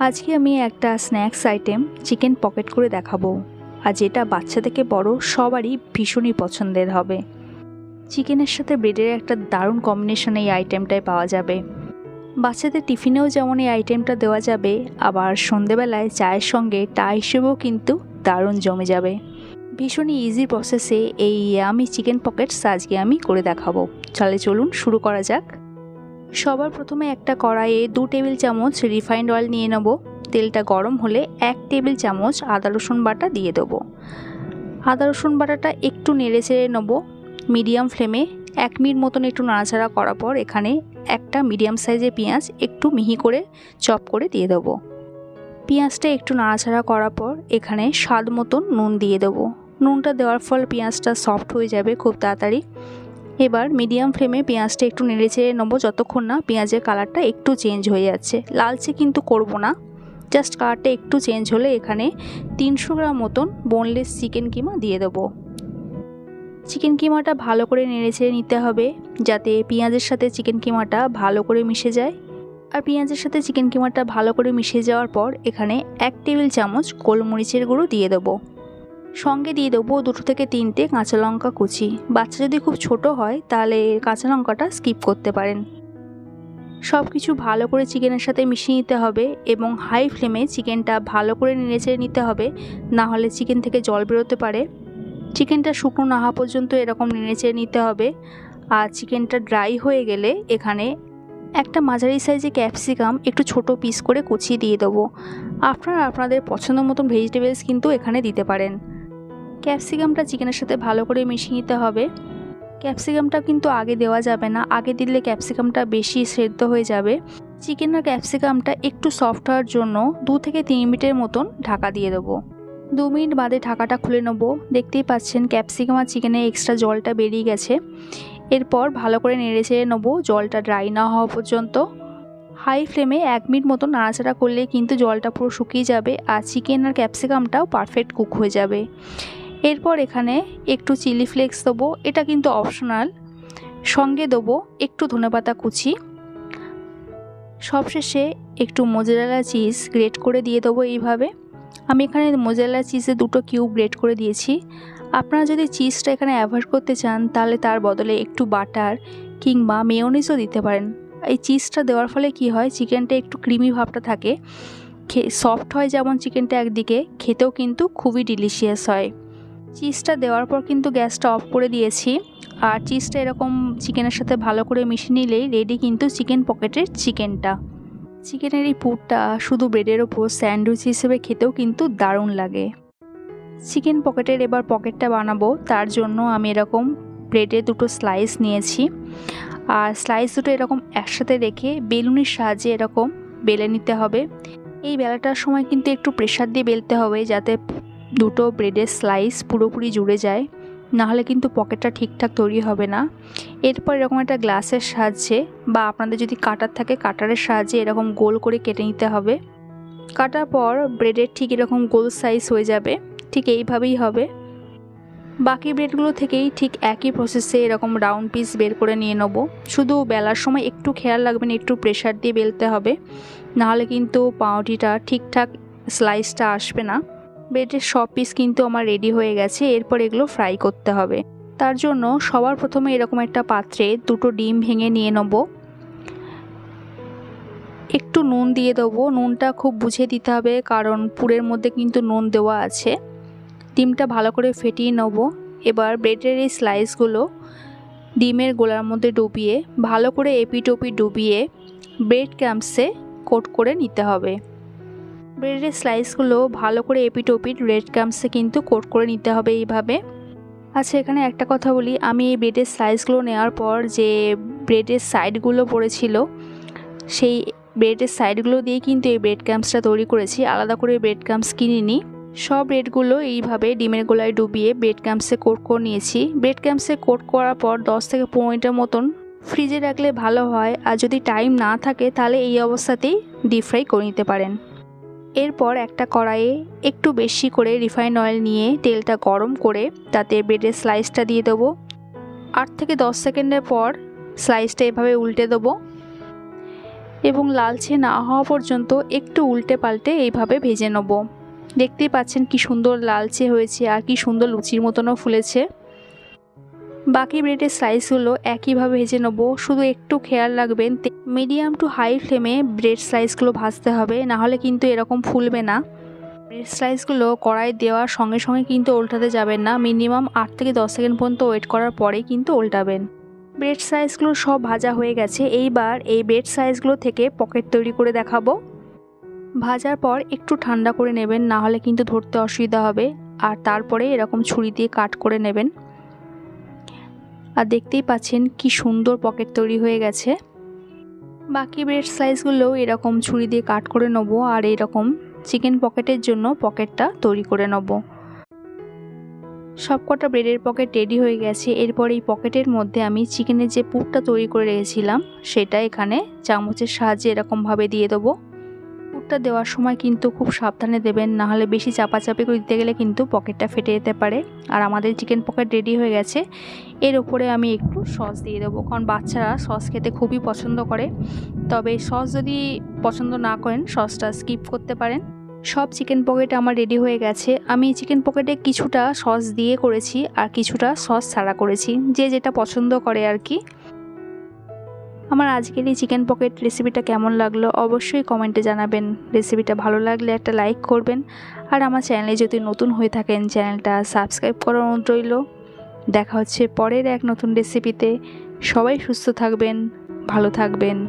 আজকে আমি একটা স্ন্যাক্স আইটেম চিকেন পকেট করে দেখাবো। আর যেটা বাচ্চা থেকে বড় সবারই ভীষণই পছন্দের হবে। চিকেনের সাথে ব্রেডের একটা দারুণ কম্বিনেশন এই আইটেমটায় পাওয়া যাবে। বাচ্চাদের টিফিনেও যেমন এই আইটেমটা দেওয়া যাবে, আবার সন্ধেবেলায় চায়ের সঙ্গে টা হিসেবেও কিন্তু দারুণ জমে যাবে। ভীষণই ইজি প্রসেসে এই আমি চিকেন পকেটস আজকে আমি করে দেখাবো। চলে চলুন, শুরু করা যাক। সবার প্রথমে একটা কড়াইয়ে দু টেবিল চামচ রিফাইন্ড অয়েল নিয়ে নেব। তেলটা গরম হলে এক টেবিল চামচ আদা, রসুন বাটা দিয়ে দেবো। আদা, রসুন বাটাটা একটু নেড়ে চেড়ে নেব। মিডিয়াম ফ্লেমে এক মিনিট মতন একটু নাড়াচাড়া করার পর এখানে একটা মিডিয়াম সাইজের পেঁয়াজ একটু মিহি করে চপ করে দিয়ে দেবো। পেঁয়াজটা একটু নাড়াচাড়া করার পর এখানে স্বাদ মতন নুন দিয়ে দেবো। নুনটা দেওয়ার ফল পেঁয়াজটা সফট হয়ে যাবে খুব তাড়াতাড়ি। এবার মিডিয়াম ফ্লেমে পেঁয়াজটা একটু নেড়ে চেড়ে নেব, যতক্ষণ না পেঁয়াজের কালারটা একটু চেঞ্জ হয়ে যাচ্ছে। লালচে কিন্তু করব না। জাস্ট কালারটা একটু চেঞ্জ হলে এখানে তিনশো গ্রাম মতন বোনলেস চিকেন কিমা দিয়ে দেবো। চিকেন কিমাটা ভালো করে নেড়ে চেড়ে নিতে হবে, যাতে পেঁয়াজের সাথে চিকেন কিমাটা ভালো করে মিশে যায়। আর পেঁয়াজের সাথে চিকেন কিমাটা ভালো করে মিশে যাওয়ার পর এখানে এক টেবিল চামচ গোলমরিচের গুঁড়ো দিয়ে দেবো। সঙ্গে দিয়ে দেবো দুটো থেকে তিনটে কাঁচা লঙ্কা কুচি। বাচ্চা যদি খুব ছোট হয়, তাহলে কাঁচা লঙ্কাটা স্কিপ করতে পারেন। সব কিছু ভালো করে চিকেনের সাথে মিশিয়ে নিতে হবে এবং হাই ফ্লেমে চিকেনটা ভালো করে নেড়েচেড়ে নিতে হবে, না হলে চিকেন থেকে জল বেরোতে পারে। চিকেনটা শুকনো না হওয়া পর্যন্ত এরকম নেড়েচেড়ে নিতে হবে। আর চিকেনটা ড্রাই হয়ে গেলে এখানে একটা মাঝারি সাইজে ক্যাপসিকাম একটু ছোট পিস করে কুচিয়ে দিয়ে দেবো। আপনারা আপনাদের পছন্দ মতন ভেজিটেবলস কিন্তু এখানে দিতে পারেন। ক্যাপসিকামটা চিকেনের সাথে ভালো করে মিশিয়ে নিতে হবে। ক্যাপসিকামটা কিন্তু আগে দেওয়া যাবে না। আগে দিলে ক্যাপসিকামটা বেশি সেদ্ধ হয়ে যাবে। চিকেন আর ক্যাপসিকামটা একটু সফট হওয়ার জন্য দু থেকে তিন মিনিটের মতন ঢাকা দিয়ে দেবো। দু মিনিট বাদে ঢাকাটা খুলে নেব। দেখতেই পাচ্ছেন ক্যাপসিকাম আর চিকেনে এক্সট্রা জলটা বেরিয়ে গেছে। এরপর ভালো করে নেড়ে চেড়ে নেব। জলটা ড্রাই না হওয়া পর্যন্ত। হাই ফ্লেমে এক মিনিট মতো নাড়াচাড়া করলে কিন্তু জলটা পুরো শুকিয়ে যাবে আর চিকেন আর ক্যাপসিকামটাও পারফেক্ট কুক হয়ে যাবে। এরপর এখানে একটু চিলি ফ্লেক্স দেবো, এটা কিন্তু অপশনাল। সঙ্গে দেবো একটু ধনেপাতা কুচি। সবশেষে একটু মোজারেলা চিজ গ্রেট করে দিয়ে দেবো এইভাবে। আমি এখানে মোজারেলা চিজে দুটো কিউব গ্রেট করে দিয়েছি। আপনারা যদি চিজটা এখানে অ্যাভয়েড করতে চান, তাহলে তার বদলে একটু বাটার কিংবা মেয়োনিজও দিতে পারেন। এই চিজটা দেওয়ার ফলে কি হয়, চিকেনটা একটু ক্রিমি ভাবটা থাকে। সফট হয় যেমন চিকেনটা একদিকে, খেতেও কিন্তু খুবই ডিলিশিয়াস হয়। চিজটা দেওয়ার পর কিন্তু গ্যাসটা অফ করে দিয়েছি। আর চিজটা এরকম চিকেনের সাথে ভালো করে মিশিয়ে নিলেই রেডি কিন্তু চিকেন পকেটের চিকেনটা। চিকেনের এই পুরটা শুধু ব্রেডের ওপর স্যান্ডউইচ হিসেবে খেতেও কিন্তু দারুণ লাগে। চিকেন পকেটের এবার পকেটটা বানাবো, তার জন্য আমি এরকম ব্রেডে দুটো স্লাইস নিয়েছি। আর স্লাইস দুটো এরকম একসাথে রেখে বেলুনের সাহায্যে এরকম বেলে নিতে হবে। এই বেলাটার সময় কিন্তু একটু প্রেশার দিয়ে বেলতে হবে যাতে দুটো ব্রেডের স্লাইস পুরোপুরি জুড়ে যায়, নাহলে কিন্তু পকেটটা ঠিকঠাক তৈরি হবে না। এরপর এরকম একটা গ্লাসের সাহায্যে বা আপনাদের যদি কাটার থাকে কাটারের সাহায্যে এরকম গোল করে কেটে নিতে হবে। কাটার পর ব্রেডের ঠিক এরকম গোল সাইজ হয়ে যাবে, ঠিক এইভাবেই হবে। বাকি ব্রেডগুলো থেকেই ঠিক একই প্রসেসে এরকম রাউন্ড পিস বের করে নিয়ে নেব। শুধু বেলার সময় একটু খেয়াল রাখবেন, একটু প্রেশার দিয়ে বেলতে হবে, নাহলে কিন্তু পাউটিটা ঠিকঠাক স্লাইসটা আসবে না। ব্রেডের সব পিস কিন্তু আমার রেডি হয়ে গেছে, এরপর এগুলো ফ্রাই করতে হবে। তার জন্য সবার প্রথমে এরকম একটা পাত্রে দুটো ডিম ভেঙে নিয়ে নেব। একটু নুন দিয়ে দেবো। নুনটা খুব বুঝে দিতে হবে, কারণ পুরের মধ্যে কিন্তু নুন দেওয়া আছে। ডিমটা ভালো করে ফেটিয়ে নেব। এবার ব্রেডের এই স্লাইসগুলো ডিমের গোলার মধ্যে ডুবিয়ে, ভালো করে এপিটোপি ডুবিয়ে ব্রেড ক্যাম্পসে কোট করে নিতে হবে। ব্রেডের স্লাইসগুলো ভালো করে এপিটোপিট রেড ক্যাম্পসে কিন্তু কোট করে নিতে হবে এইভাবে। আচ্ছা এখানে একটা কথা বলি। আমি এই ব্রেডের স্লাইসগুলো নেওয়ার পর যে ব্রেডের সাইডগুলো পড়েছিল, সেই ব্রেডের সাইডগুলো দিয়ে কিন্তু এই ব্রেড ক্যাম্পসটা তৈরি করেছি। আলাদা করে ব্রেড ক্যাম্পস কিনিনি। সব ব্রেডগুলো এইভাবে ডিমের গোলায় ডুবিয়ে ব্রেড ক্যাম্পসে কোট করে নিয়েছি। ব্রেড ক্যাম্পসে কোট করার পর দশ থেকে পনেরো মিনিটের মতন ফ্রিজে রাখলে ভালো হয়। আর যদি টাইম না থাকে, তাহলে এই অবস্থাতেই ডিপ ফ্রাই করে নিতে পারেন। এরপর একটা কড়াইয়ে একটু বেশি করে রিফাইন অয়েল নিয়ে তেলটা গরম করে তাতে ব্রেডের স্লাইসটা দিয়ে দেবো। আট থেকে দশ সেকেন্ডের পর স্লাইসটা এভাবে উল্টে দেবো। এবং লালচে না হওয়া পর্যন্ত একটু উল্টে পাল্টে এইভাবে ভেজে নেব। দেখতেই পাচ্ছেন কি সুন্দর লালচে হয়েছে আর কি সুন্দর লুচির মতনও ফুলেছে। বাকি ব্রেডের স্লাইসগুলো একইভাবে ভেজে নেব। শুধু একটু খেয়াল রাখবেন মিডিয়াম টু হাই ফ্লেমে ব্রেড স্লাইসগুলো ভাজতে হবে নাহলে কিন্তু এরকম ফুলবে না। ব্রেড স্লাইসগুলো কড়াই দেওয়ার সঙ্গে সঙ্গে কিন্তু উল্টাতে যাবেন না। মিনিমাম আট থেকে দশ সেকেন্ড পর্যন্ত ওয়েট করার পরেই কিন্তু উল্টাবেন। ব্রেড সাইজগুলো সব ভাজা হয়ে গেছে, এইবার এই ব্রেড সাইজগুলো থেকে পকেট তৈরি করে দেখাবো। ভাজার পর একটু ঠান্ডা করে নেবেন, না হলে কিন্তু ধরতে অসুবিধা হবে। আর তারপরে এরকম ছুরি দিয়ে কাট করে নেবেন। আর দেখতেই পাচ্ছেন কি সুন্দর পকেট তৈরি হয়ে গেছে। বাকি ব্রেড স্লাইসগুলোও এরকম ছুরি দিয়ে কাট করে নেব আর এরকম চিকেন পকেটের জন্য পকেটটা তৈরি করে নেব। সবকটা ব্রেডের পকেট রেডি হয়ে গেছে। এরপর এই পকেটের মধ্যে আমি চিকেনের যে পুরটা তৈরি করে রেখেছিলাম, সেটা এখানে চামচের সাহায্যে এরকমভাবে দিয়ে দেবো। পুরটা দেওয়ার সময় কিন্তু খুব সাবধানে দেবেন নাহলে বেশি চাপাচাপি করে দিতে গেলে কিন্তু পকেটটা ফেটে যেতে পারে। আর আমাদের চিকেন পকেট রেডি হয়ে গেছে। এর ওপরে আমি একটু সস দিয়ে দেবো, কারণ বাচ্চারা সস খেতে খুবই পছন্দ করে। তবে সস যদি পছন্দ না করেন সসটা স্কিপ করতে পারেন। সব চিকেন পকেট আমার রেডি হয়ে গেছে। আমি চিকেন পকেটে কিছুটা সস দিয়ে করেছি, আর কিছুটা সস ছাড়া করেছি। যে যেটা পছন্দ করে আর কি। আমার আজকের এই চিকেন পকেট রেসিপিটা কেমন লাগল অবশ্যই কমেন্টে জানাবেন। রেসিপিটা ভালো লাগলে একটা লাইক করবেন। আর আমার চ্যানেলে যদি নতুন হয়ে থাকেন চ্যানেলটা সাবস্ক্রাইব করার অনুরোধ রইল। দেখা হচ্ছে পরের এক নতুন রেসিপিতে সবাই সুস্থ থাকবেন, ভালো থাকবেন।